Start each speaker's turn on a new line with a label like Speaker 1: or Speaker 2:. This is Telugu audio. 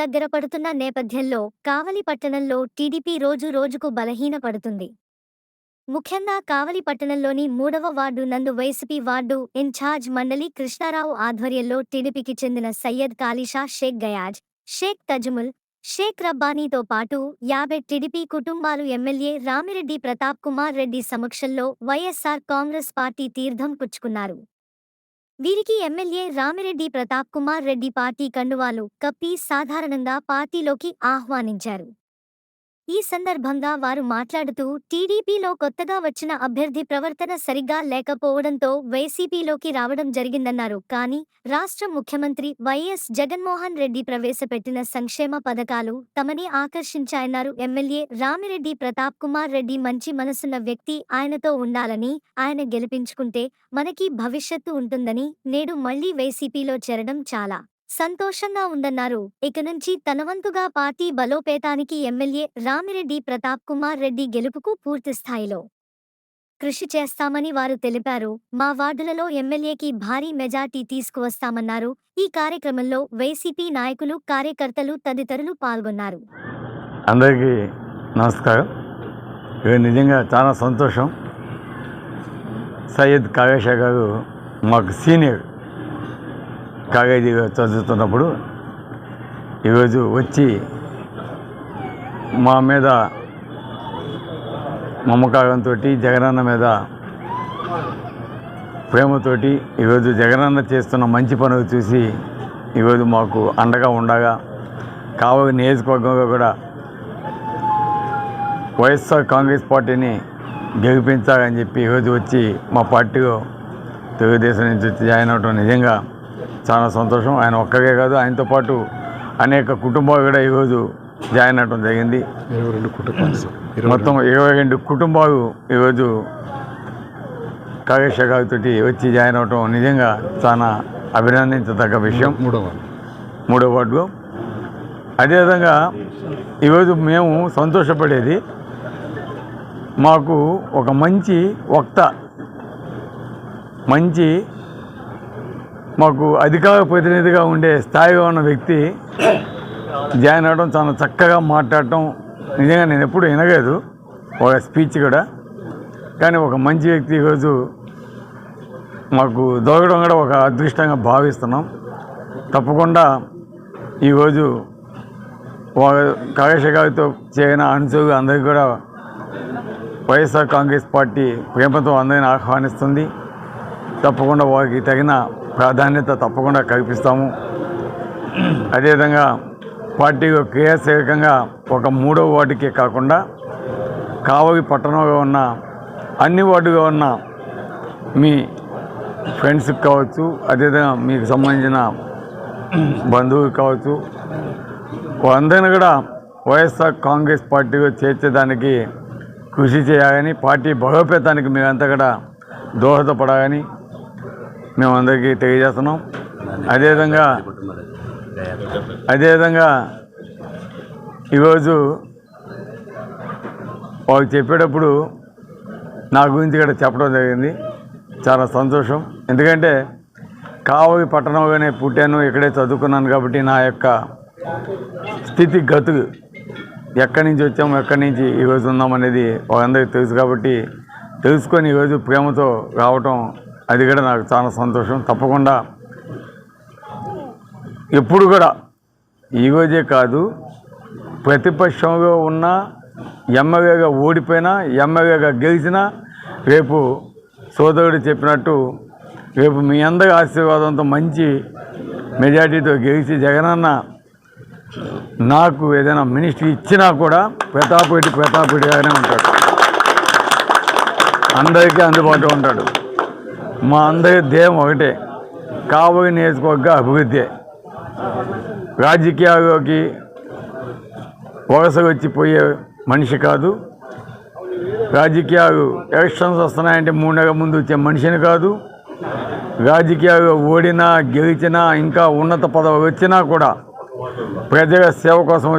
Speaker 1: దగ్గర పడుతున్న నేపథ్యంలో కావలి పట్టణంలో టీడీపీ రోజు రోజుకు బలహీనపడుతుంది. ముఖ్యంగా కావలి పట్టణంలోని మూడవ వార్డు నందు వైసీపీ వార్డు ఇన్ఛార్జ్ మండలి కృష్ణారావు ఆధ్వర్యంలో టీడీపీకి చెందిన సయ్యద్ కాలిషా షేక్ గయాజ్ షేక్ తజ్ముల్ షేక్ రబ్బానీతో పాటు యాభై టీడీపీ కుటుంబాలు ఎమ్మెల్యే రామిరెడ్డి ప్రతాప్ కుమార్ రెడ్డి సమక్షంలో వైఎస్సార్ కాంగ్రెస్ పార్టీ తీర్థం పుచ్చుకున్నారు. వీరికి ఎమ్మెల్యే రామిరెడ్డి ప్రతాప్ కుమార్ రెడ్డి పార్టీ కండువాలు కప్పి సాధారణంగా పార్టీలోకి ఆహ్వానించారు. ఈ సందర్భంగా వారు మాట్లాడుతూ టీడీపీలో కొత్తగా వచ్చిన అభ్యర్థి ప్రవర్తన సరిగ్గా లేకపోవడంతో వైసీపీలోకి రావడం జరిగిందన్నారు. కానీ రాష్ట్ర ముఖ్యమంత్రి వైఎస్ జగన్మోహన్ రెడ్డి ప్రవేశపెట్టిన సంక్షేమ పథకాలు తమని ఆకర్షించాయన్నారు. ఎమ్మెల్యే రామిరెడ్డి ప్రతాప్ కుమార్ రెడ్డి మంచి మనసున్న వ్యక్తి ఆయనతో ఉండాలని ఆయన గెలిపించుకుంటే మనకి భవిష్యత్తు ఉంటుందని నేడు మళ్ళీ వైసీపీలో చేరడం చాలా సంతోషంగా ఉందన్నారు. ఇక నుంచి తనవంతుగా పార్టీ బలోపేతానికి ఎమ్మెల్యే రామిరెడ్డి ప్రతాప్ కుమార్ రెడ్డి గెలుపుకు పూర్తి స్థాయిలో కృషి చేస్తామని వారు తెలిపారు. మా వార్డులలో ఎమ్మెల్యేకి భారీ మెజార్టీ తీసుకువస్తామన్నారు. ఈ కార్యక్రమంలో వైసీపీ నాయకులు కార్యకర్తలు తదితరులు పాల్గొన్నారు.
Speaker 2: అందరికీ నమస్కారం. నిజంగా చాలా సంతోషం. సయ్యద్ కాగేష గారు మాకు సీనియర్. కాగేజీ చదువుతున్నప్పుడు ఈరోజు వచ్చి మా మీద మమకారంతో జగనన్న మీద ప్రేమతోటి ఈరోజు జగనన్న చేస్తున్న మంచి పనులు చూసి ఈరోజు మాకు అండగా ఉండగా కావలి నియోజకవర్గంలో కూడా వైఎస్ఆర్ కాంగ్రెస్ పార్టీని గెలిపించాలని చెప్పి ఈరోజు వచ్చి మా పార్టీలో తెలుగుదేశం నుంచి వచ్చి జాయిన్ అవడం నిజంగా చాలా సంతోషం. ఆయన ఒక్కగే కాదు ఆయనతో పాటు అనేక కుటుంబాలు కూడా ఈరోజు జాయిన్ అవడం జరిగింది.
Speaker 3: ఇరవై రెండు కుటుంబాలు.
Speaker 2: మొత్తం ఇరవై రెండు కుటుంబాలు ఈరోజు కాగేశ గారితో వచ్చి జాయిన్ అవడం నిజంగా చాలా అభినందించదగ్గ విషయం.
Speaker 3: మూడవ
Speaker 2: మూడో వార్డులో. అదేవిధంగా ఈరోజు మేము సంతోషపడేది మాకు ఒక మంచి వక్త మంచి మాకు అధికార ప్రతినిధిగా ఉండే స్థాయిగా ఉన్న వ్యక్తి జాయిన్ అవ్వడం చాలా చక్కగా మాట్లాడటం నిజంగా నేను ఎప్పుడు వినలేదు. ఒక స్పీచ్ కూడా. కానీ ఒక మంచి వ్యక్తి ఈరోజు మాకు దొరకడం కూడా ఒక అదృష్టంగా భావిస్తున్నాం. తప్పకుండా ఈరోజు కాళేశ్వర గారితో చేరిన అనుచరులు అందరికీ కూడా వైఎస్ఆర్ కాంగ్రెస్ పార్టీ ప్రేమతో అందరిని ఆహ్వానిస్తుంది. తప్పకుండా వారికి తగిన ప్రాధాన్యత తప్పకుండా కల్పిస్తాము. అదేవిధంగా పార్టీ క్రియాశీలకంగా ఒక మూడో వార్డుకే కాకుండా కావలి పట్టణంలో ఉన్న అన్ని వార్డుగా ఉన్న మీ ఫ్రెండ్స్కి కావచ్చు అదేవిధంగా మీకు సంబంధించిన బంధువులు కావచ్చు అందరిని కూడా వైఎస్ఆర్ కాంగ్రెస్ పార్టీలో చేర్చేదానికి కృషి చేయాలని పార్టీ బలోపేతానికి మేమంతా కూడా దోహదపడాలని మేమందరికీ తెలియజేస్తున్నాం. అదేవిధంగా అదేవిధంగా ఈరోజు వాళ్ళు చెప్పేటప్పుడు నా గురించి కూడా చెప్పడం జరిగింది. చాలా సంతోషం. ఎందుకంటే కావలి పట్టణంలోనే పుట్టాను ఇక్కడే చదువుకున్నాను కాబట్టి నా యొక్క స్థితి గతు ఎక్కడి నుంచి వచ్చాము ఎక్కడి నుంచి ఈరోజు ఉన్నామనేది వాళ్ళందరికీ తెలుసు కాబట్టి తెలుసుకొని ఈరోజు ప్రేమతో రావటం అది కూడా నాకు చాలా సంతోషం. తప్పకుండా ఎప్పుడు కూడా ఈరోజే కాదు ప్రతిపక్షంలో ఉన్న ఎమ్మెల్యేగా ఓడిపోయినా ఎమ్మెల్యేగా గెలిచినా రేపు సోదరుడు చెప్పినట్టు రేపు మీ అందరి ఆశీర్వాదంతో మంచి మెజార్టీతో గెలిచి జగనన్న నాకు ఏదైనా మినిస్ట్రీ ఇచ్చినా కూడా ప్రతాప్ రెడ్డి ప్రతాప్ ఉంటాడు. అందరికీ అందుబాటులో ఉంటాడు. మా అందరి ధ్యేయం ఒకటే కాబోయే నియోజకవర్గ అభివృద్ధి. రాజకీయాల్లోకి వలస వచ్చిపోయే మనిషి కాదు. రాజకీయాలు ఎలక్షన్స్ వస్తున్నాయంటే మూడు నెలల ముందు వచ్చే మనిషిని కాదు. రాజకీయాలు ఓడినా గెలిచినా ఇంకా ఉన్నత పదవి వచ్చినా కూడా ప్రజల సేవ కోసం